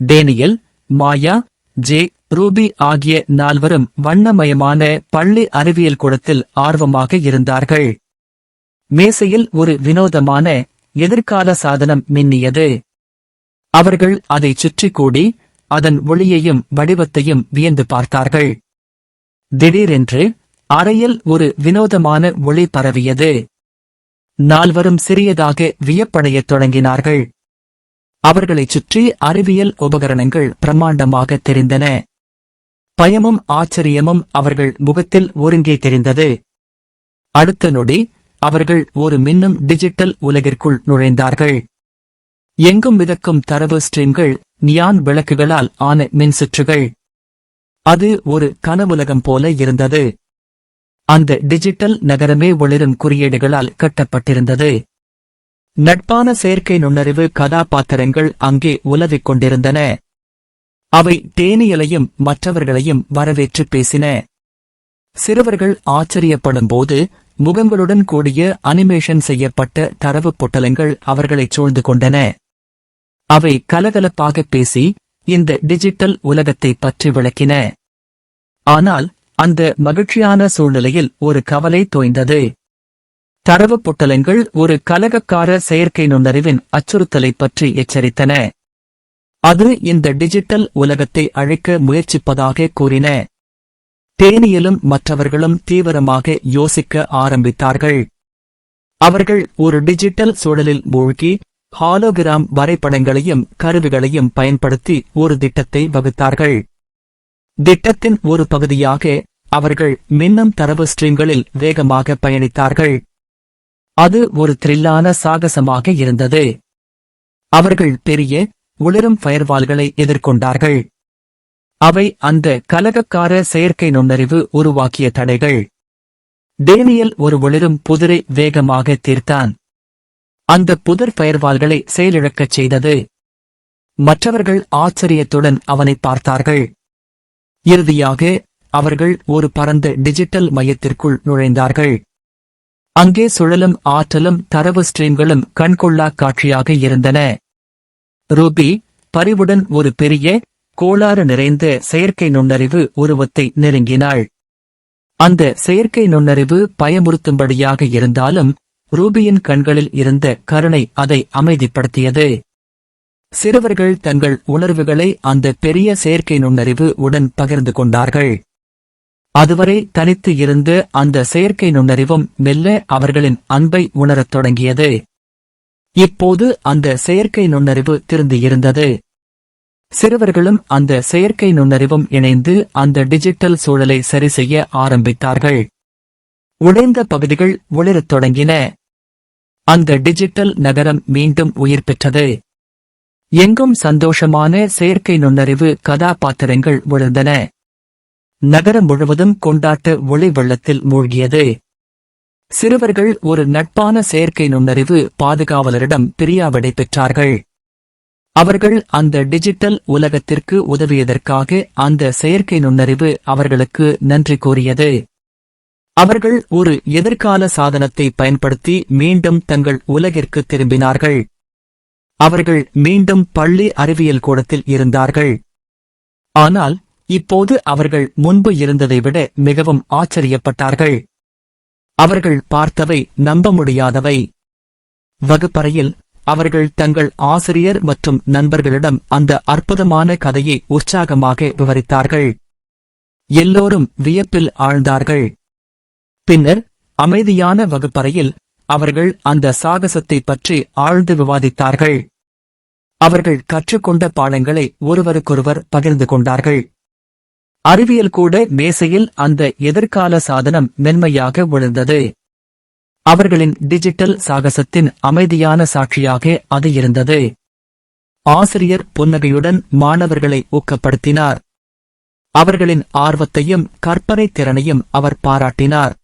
Daniel மாயா J Ruby ஆகிய நால்வரும் வண்ணமயமான பள்ளி அறிவியல் கூடத்தில் ஆர்வமாக இருந்தார்கள். மேசையில் ஒரு வினோதமான எதிர்கால சாதனம் மின்னியது. அவர்கள் அதைச் சுற்றி கூடி அதன் ஒளியையும் வடிவத்தையும் வியந்து பார்த்தார்கள். திடீரென்று அறையில் ஒரு வினோதமான ஒளி பரவியது. நால்வரும் சிறியதாக வியப்படையத் தொடங்கினார்கள். அவர்களைச் சுற்றி அறிவியல் உபகரணங்கள் பிரம்மாண்டமாக தெரிந்தன. பயமும் ஆச்சரியமும் அவர்கள் முகத்தில் ஒருங்கே தெரிந்தது. அடுத்த நொடி அவர்கள் ஒரு மின்னும் டிஜிட்டல் உலகிற்குள் நுழைந்தார்கள். எங்கும் மிதக்கும் தரவு ஸ்ட்ரீம்கள் நியான் விளக்குகளால் ஆன மின்சுற்றுகள். அது ஒரு கனவுலகம் போல இருந்தது. அந்த டிஜிட்டல் நகரமே ஒளிரும் குறியீடுகளால் கட்டப்பட்டிருந்தது. நட்பான செயற்கை நுண்ணறிவு கதாபாத்திரங்கள் அங்கே உலவிக் கொண்டிருந்தன. அவை தேனியலையும் மற்றவர்களையும் வரவேற்று பேசின. சிறுவர்கள் ஆச்சரியப்படும்போது முகங்களுடன் கூடிய அனிமேஷன் செய்யப்பட்ட தரவு பொட்டலங்கள் அவர்களைச் சூழ்ந்து கொண்டன. அவை கலகலப்பாக பேசி இந்த டிஜிட்டல் உலகத்தை பற்றி விளக்கின. ஆனால் அந்த மகிழ்ச்சியான சூழ்நிலையில் ஒரு கவலை தோய்ந்தது. தரவு பொட்டலங்கள் ஒரு கலகக்கார செயற்கை நுண்ணறிவின் அச்சுறுத்தலைப் பற்றி எச்சரித்தன. அது இந்த டிஜிட்டல் உலகத்தை அழைக்க முயற்சிப்பதாக கூறின. தேனியலும் மற்றவர்களும் தீவிரமாக யோசிக்க ஆரம்பித்தார்கள். அவர்கள் ஒரு டிஜிட்டல் சூழலில் மூழ்கி ஹாலோகிராம் வரைபடங்களையும் கருவிகளையும் பயன்படுத்தி ஒரு திட்டத்தை வகுத்தார்கள். திட்டத்தின் ஒரு பகுதியாக அவர்கள் மின்னம் தரவு ஸ்ட்ரீம்களில் வேகமாக பயணித்தார்கள். அது ஒரு த்ரில்லான சாகசமாக இருந்தது. அவர்கள் பெரிய ஒளிரும் ஃபயர்வால்களை எதிர்கொண்டார்கள். அவை அந்த கலகக்கார செயற்கை நுண்ணறிவு உருவாக்கிய தடைகள். டேனியல் ஒரு ஒளிரும் புதிரை வேகமாக தீர்த்தான். அந்த புதர் ஃபயர்வால்களை செயலிழக்கச் செய்தது. மற்றவர்கள் ஆச்சரியத்துடன் அவனை பார்த்தார்கள். இறுதியாக அவர்கள் ஒரு பரந்த டிஜிட்டல் மையத்திற்குள் நுழைந்தார்கள். அங்கே சுழலும் ஆற்றலும் தரவு ஸ்ட்ரீம்களும் கண்கொள்ளா காட்சியாக இருந்தன. ரூபி பரிவுடன் ஒரு பெரிய கோளாறு நிறைந்த செயற்கை நுண்ணறிவு உருவத்தை நெருங்கினாள். அந்த செயற்கை நுண்ணறிவு பயமுறுத்தும்படியாக இருந்தாலும் ரூபியின் கண்களில் இருந்த கருணை அதை அமைதிப்படுத்தியது. சிறுவர்கள் தங்கள் உணர்வுகளை அந்த பெரிய செயற்கை நுண்ணறிவு உடன் பகிர்ந்து கொண்டார்கள். அதுவரை தனித்து இருந்து அந்த செயற்கை நுண்ணறிவும் மெல்ல அவர்களின் அன்பை உணரத் தொடங்கியது. இப்போது அந்த செயற்கை நுண்ணறிவு திருந்தியிருந்தது சிறுவர்களும் அந்த செயற்கை நுண்ணறிவும் இணைந்து அந்த டிஜிட்டல் சூழலை சரிசெய்ய ஆரம்பித்தார்கள். உடைந்த பகுதிகள் ஒளிரத் தொடங்கின. அந்த டிஜிட்டல் நகரம் மீண்டும் உயிர் பெற்றது. எங்கும் சந்தோஷமான செயற்கை நுண்ணறிவு கதாபாத்திரங்கள் விழுந்தன நகரம் முழுவதும் கொண்டாட்ட ஒளி வெள்ளத்தில் மூழ்கியது. சிறுவர்கள் ஒரு நட்பான செயற்கை நுண்ணறிவு பாதுகாவலரிடம் பிரியாவிடை பெற்றார்கள். அவர்கள் அந்த டிஜிட்டல் உலகத்திற்கு உதவியதற்காக அந்த செயற்கை நுண்ணறிவு அவர்களுக்கு நன்றி கூறியது. அவர்கள் ஒரு எதிர்கால சாதனத்தை பயன்படுத்தி மீண்டும் தங்கள் உலகிற்கு திரும்பினார்கள். அவர்கள் மீண்டும் பள்ளி அறிவியல் கூடத்தில் இருந்தார்கள். ஆனால் இப்போது அவர்கள் முன்பு இருந்ததை விட மிகவும் ஆச்சரியப்பட்டார்கள். அவர்கள் பார்த்தவை நம்ப முடியாதவை. வகுப்பறையில் அவர்கள் தங்கள் ஆசிரியர் மற்றும் நண்பர்களிடம் அந்த அற்புதமான கதையை உற்சாகமாக விவரித்தார்கள். எல்லோரும் வியப்பில் ஆழ்ந்தார்கள். பின்னர் அமைதியான வகுப்பறையில் அவர்கள் அந்த சாகசத்தை பற்றி ஆழ்ந்து விவாதித்தார்கள். அவர்கள் கற்றுக்கொண்ட பாடங்களை ஒருவருக்கொருவர் பகிர்ந்து கொண்டார்கள். அறிவியல் கூட மேசையில் அந்த எதிர்கால சாதனம் மென்மையாக விழுந்தது. அவர்களின் டிஜிட்டல் சாகசத்தின் அமைதியான சாட்சியாக அது இருந்தது. ஆசிரியர் புன்னகையுடன் மாணவர்களை ஊக்கப்படுத்தினார். அவர்களின் ஆர்வத்தையும் கற்பனை திறனையும் அவர் பாராட்டினார்.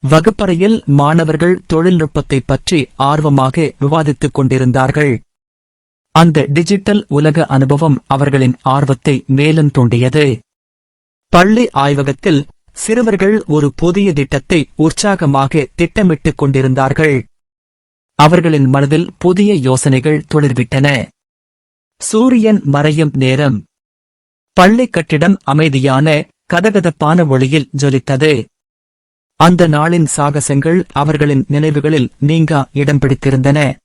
வகுப்பறையில் மாணவர்கள் தொழில்நுட்பத்தைப் பற்றி ஆர்வமாக விவாதித்துக் கொண்டிருந்தார்கள். அந்த டிஜிட்டல் உலக அனுபவம் அவர்களின் ஆர்வத்தை மேலும் தூண்டியது. பள்ளி ஆய்வகத்தில் சிறுவர்கள் ஒரு புதிய திட்டத்தை உற்சாகமாக திட்டமிட்டுக் கொண்டிருந்தார்கள். அவர்களின் மனதில் புதிய யோசனைகள் துளிர்விட்டன. சூரியன் மறையும் நேரம். பள்ளி கட்டிடம் அமைதியான கதகதப்பான ஒளியில் ஜொலித்தது. அந்த நாளின் சாகசங்கள் அவர்களின் நினைவுகளில் நீங்கா இடம் பிடித்திருந்தன.